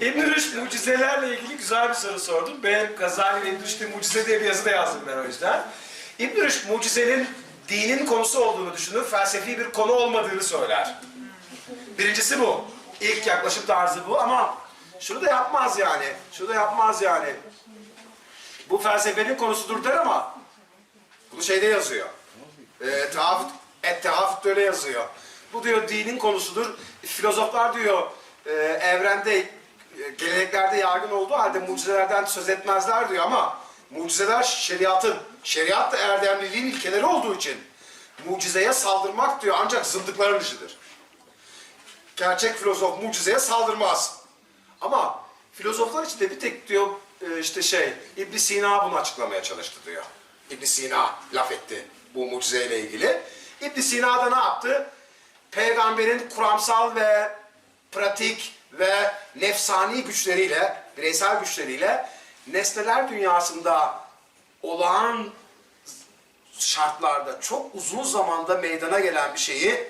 İbn Rüşd mucizelerle ilgili güzel bir soru sordum. Ben Gazali ve İbn Rüşd'e mucize diye bir yazı da yazdım ben o yüzden. İbn Rüşd mucizenin dinin konusu olduğunu düşünür, felsefi bir konu olmadığını söyler. Birincisi bu. İlk yaklaşım tarzı bu ama şunu da yapmaz yani. Şunu da yapmaz yani. Bu felsefenin konusudur der ama bunu şeyde yazıyor. E, Tehafut, et Tehafut öyle yazıyor. Bu diyor dinin konusudur. Filozoflar diyor e, evrende geleneklerde yaygın olduğu halde mucizelerden söz etmezler diyor ama mucizeler şeriatın, şeriat da erdemliliğin ilkeleri olduğu için mucizeye saldırmak diyor ancak zındıkların işidir. Gerçek filozof mucizeye saldırmaz. Ama filozoflar içinde bir tek diyor e, işte şey ibn Sina bunu açıklamaya çalıştı diyor. ibn Sina laf etti bu mucizeyle ilgili. ibn Sina da ne yaptı? Peygamberin kuramsal ve pratik ve nefsani güçleriyle, bireysel güçleriyle nesneler dünyasında olağan şartlarda çok uzun zamanda meydana gelen bir şeyi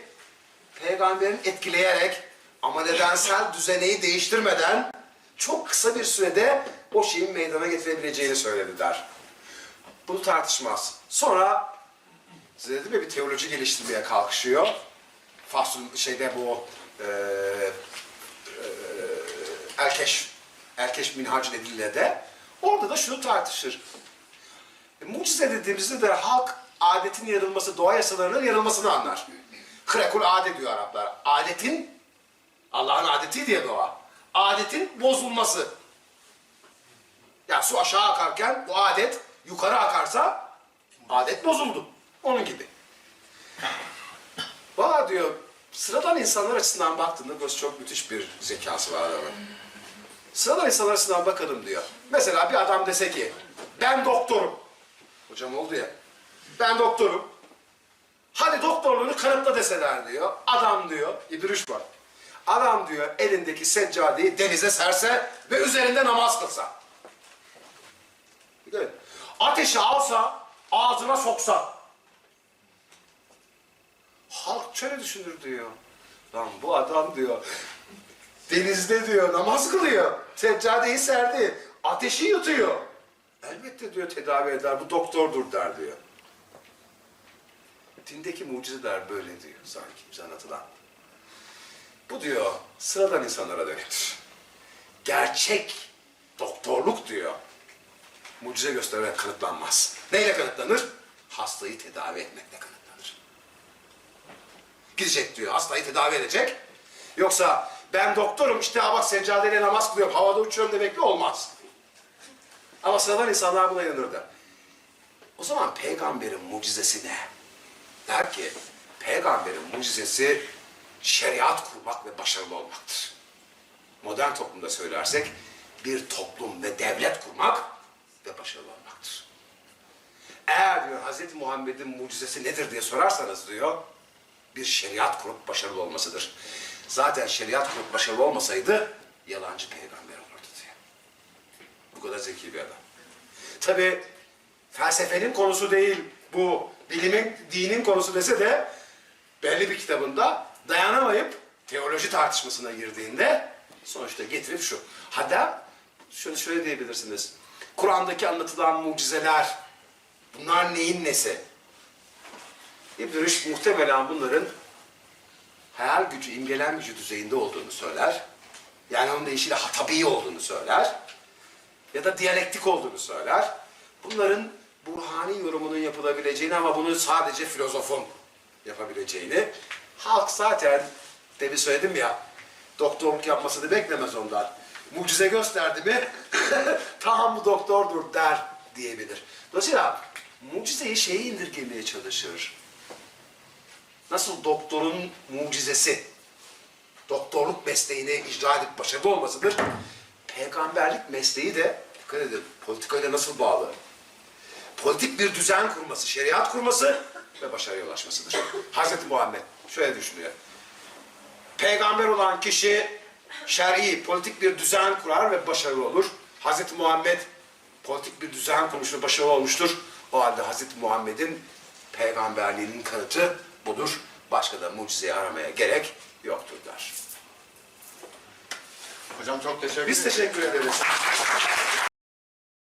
peygamberin etkileyerek ama nedensel düzeneyi değiştirmeden çok kısa bir sürede o şeyin meydana getirebileceğini söylediler. Bunu tartışmaz. Sonra size dedim ya bir teoloji geliştirmeye kalkışıyor. Fasul şeyde bu e, e, Erkeş Erkeş Minhacı Edille'de orada da şunu tartışır. E, mucize dediğimizde de halk adetin yarılması, doğa yasalarının yarılmasını anlar. Hrekul adet diyor Araplar. Adetin, Allah'ın adeti diye doğa. Adetin bozulması. Ya su aşağı akarken bu adet yukarı akarsa adet bozuldu. Onun gibi. Valla diyor sıradan insanlar açısından baktığında burası çok müthiş bir zekası var adamın. Sıradan insanlar açısından bakalım diyor. Mesela bir adam dese ki ben doktorum. Hocam oldu ya. Ben doktorum. Hadi doktorluğunu kanıtla deseler diyor. Adam diyor, İdris var. Adam diyor elindeki seccadeyi denize serse ve üzerinde namaz kılsa. Evet. Ateşi alsa, ağzına soksa. Halk şöyle düşünür diyor. Lan bu adam diyor, denizde diyor namaz kılıyor. Seccadeyi serdi, ateşi yutuyor. Elbette diyor tedavi eder, bu doktordur der diyor. Dindeki mucizeler böyle diyor sanki bize anlatılan. Bu diyor sıradan insanlara dönüktür. Gerçek doktorluk diyor mucize göstererek kanıtlanmaz. Neyle kanıtlanır? Hastayı tedavi etmekle kanıtlanır. Gidecek diyor hastayı tedavi edecek. Yoksa ben doktorum işte bak seccadeyle namaz kılıyorum havada uçuyorum demekle olmaz. Ama sıradan insanlar buna inanırdı. O zaman peygamberin mucizesi ne? Der ki peygamberin mucizesi şeriat kurmak ve başarılı olmaktır. Modern toplumda söylersek bir toplum ve devlet kurmak ve başarılı olmaktır. Eğer diyor Hz. Muhammed'in mucizesi nedir diye sorarsanız diyor bir şeriat kurup başarılı olmasıdır. Zaten şeriat kurup başarılı olmasaydı yalancı peygamber olurdu diyor. Bu kadar zeki bir adam. Tabi felsefenin konusu değil bu bilimin, dinin konusu dese de belli bir kitabında dayanamayıp teoloji tartışmasına girdiğinde sonuçta getirip şu. Hatta şunu şöyle diyebilirsiniz. Kur'an'daki anlatılan mucizeler bunlar neyin nesi? İbn Rüşd muhtemelen bunların hayal gücü, imgelem gücü düzeyinde olduğunu söyler. Yani onun deyişiyle hatabi olduğunu söyler. Ya da diyalektik olduğunu söyler. Bunların burhani yorumunun yapılabileceğini ama bunu sadece filozofun yapabileceğini. Halk zaten, demin söyledim ya, doktorluk yapmasını beklemez ondan. Mucize gösterdi mi, tamam bu doktordur der diyebilir. Dolayısıyla mucizeyi şeye indirgemeye çalışır. Nasıl doktorun mucizesi, doktorluk mesleğini icra edip başarılı olmasıdır. Peygamberlik mesleği de, dikkat edin, politikayla nasıl bağlı? politik bir düzen kurması, şeriat kurması ve başarıya ulaşmasıdır. Hazreti Muhammed şöyle düşünüyor. Peygamber olan kişi şer'i, politik bir düzen kurar ve başarılı olur. Hazreti Muhammed politik bir düzen kurmuş ve başarılı olmuştur. O halde Hazreti Muhammed'in peygamberliğinin kanıtı budur. Başka da mucizeyi aramaya gerek yoktur der. Hocam çok teşekkür Biz teşekkür ederiz.